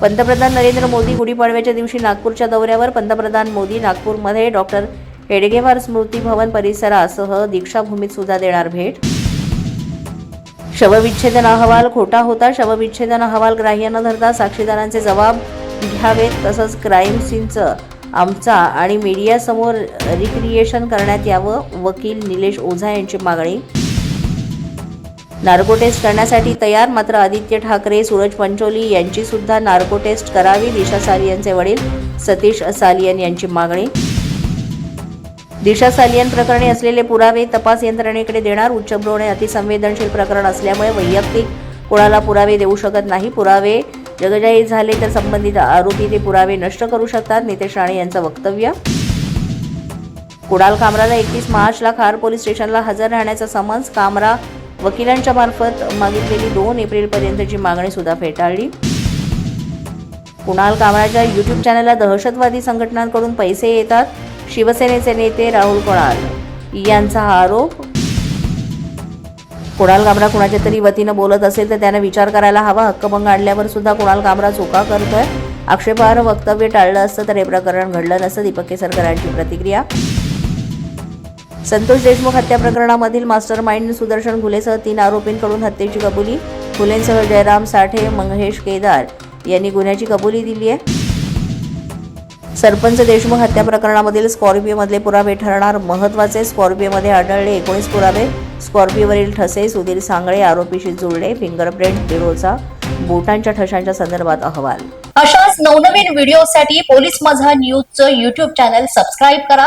पंतप्रधान नरेंद्र मोदी गुढीपाडव्याच्या दिवशी नागपूरच्या दौऱ्यावर पंतप्रधान मोदी नागपूरमध्ये डॉक्टर हेडगेवार स्मृती भवन परिसरासह दीक्षाभूमीत सुद्धा देणार भेट. शवविच्छेदन अहवाल खोटा होता. शवविच्छेदन अहवाल ग्राह्य न धरता साक्षीदारांचे जबाब घ्यावेत तसंच क्राईम सीनचं आमचा आणि मीडियासमोर रिक्रिएशन करण्यात यावं. वकील निलेश ओझा यांची मागणी. नार्को टेस्ट करण्यासाठी तयार? मात्र आदित्य ठाकरे सूरज पंचोली यांची सुद्धा नार्को टेस्ट करावी दिशा सालियनचे वडील सतीश सालियन यांची मागणी. दिशा सालियन प्रकरणी असलेले पुरावे तपास यंत्रणेकडे देणार. उच्चभ्रू आणि अतिसंवेदनशील प्रकरण असल्यामुळे वैयक्तिक कोणाला पुरावे देऊ शकत नाही. पुरावे जगजाहीर झाले तर संबंधित आरोपी ते पुरावे नष्ट करू शकतात नितेश राणे यांचं वक्तव्य. कुणाल कामराला एकतीस मार्चला खार पोलीस स्टेशनला हजर राहण्याचा समन्स. कामरा वकिलांच्या मार्फत मागितलेली दोन एप्रिलपर्यंतची मागणी सुद्धा फेटाळली. कुणाल कामराच्या यूट्यूब चॅनलला दहशतवादी संघटनांकडून पैसे येतात. शिवसेनेचे नेते राहुल कुणाल? यांचा हा आरोप. कुणाल कामरा कुणाच्या तरी वतीनं बोलत असेल तर त्यानं विचार करायला हवा. हक्कभंग आणल्यावर सुद्धा कुणाल कामरा चुका करतोय. आक्षेपार्ह वक्तव्य टाळलं असतं तर हे प्रकरण घडलं नसतं. दीपक केसरकरांची प्रतिक्रिया. संतोष देशमुख हत्या प्रकरणामधील मास्टर माइंड सुदर्शन घुलेसह तीन आरोपींकडून हत्येची कबुली. घुलेंसह जयराम साठे मंगेश केदार यांनी गुन्ह्याची कबुली दिली आहे. सरपंच देशमुख हत्या प्रकरणामधील स्कॉर्पिओमधले पुरावे ठरणार महत्त्वाचे स्कॉर्पिओमध्ये आढळले एकोणीस पुरावे. स्कॉर्पिओवरील ठसे सुधीर सांगळे आरोपीशी जुळले. फिंगरप्रिंट बिरोचा बोटांच्या ठशांच्या संदर्भात अहवाल. अशाच नवनवीन व्हिडिओसाठी पोलीस माझा न्यूजचं यूट्यूब चॅनल सबस्क्राईब करा.